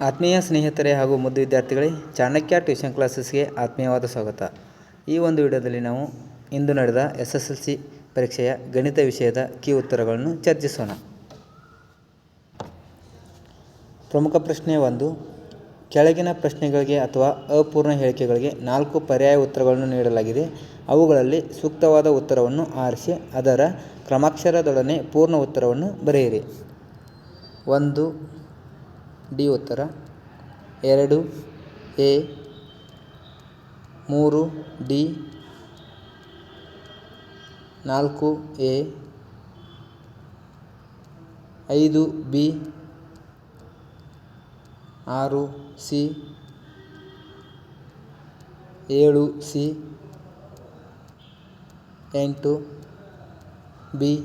ಆತ್ಮೀಯ ಸ್ನೇಹಿತರೇ ಹಾಗೂ ಮುದ್ದು ವಿದ್ಯಾರ್ಥಿಗಳೇ, ಚಾಣಕ್ಯ ಟ್ಯೂಷನ್ ಕ್ಲಾಸಸ್ಗೆ ಆತ್ಮೀಯವಾದ ಸ್ವಾಗತ. ಈ ಒಂದು ವಿಡಿಯೋದಲ್ಲಿ ನಾವು ಇಂದು ನಡೆದ ಎಸ್ ಎಸ್ ಎಲ್ ಸಿ ಪರೀಕ್ಷೆಯ ಗಣಿತ ವಿಷಯದ ಕೀ ಉತ್ತರಗಳನ್ನು ಚರ್ಚಿಸೋಣ. ಪ್ರಮುಖ ಪ್ರಶ್ನೆ ಒಂದು, ಕೆಳಗಿನ ಪ್ರಶ್ನೆಗಳಿಗೆ ಅಥವಾ ಅಪೂರ್ಣ ಹೇಳಿಕೆಗಳಿಗೆ ನಾಲ್ಕು ಪರ್ಯಾಯ ಉತ್ತರಗಳನ್ನು ನೀಡಲಾಗಿದೆ. ಅವುಗಳಲ್ಲಿ ಸೂಕ್ತವಾದ ಉತ್ತರವನ್ನು ಆರಿಸಿ, ಅದರ ಕ್ರಮಾಕ್ಷರದೊಡನೆ ಪೂರ್ಣ ಉತ್ತರವನ್ನು ಬರೆಯಿರಿ. ಒಂದು ಡಿ ಉತ್ತರ. ಎರಡು, ಎ, ಮೂರು, ಡಿ, ನಾಲ್ಕು, ಎ, ಐದು, ಬಿ, ಆರು, ಸಿ, ಏಳು, ಸಿ, ಎಂಟು, ಬಿ.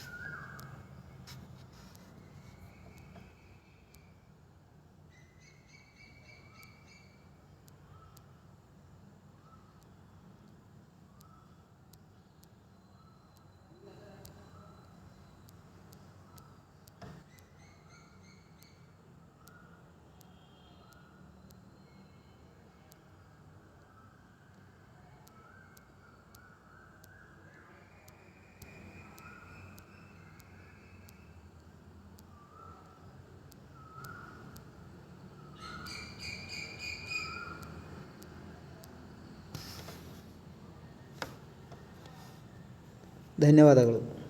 ಧನ್ಯವಾದಗಳು.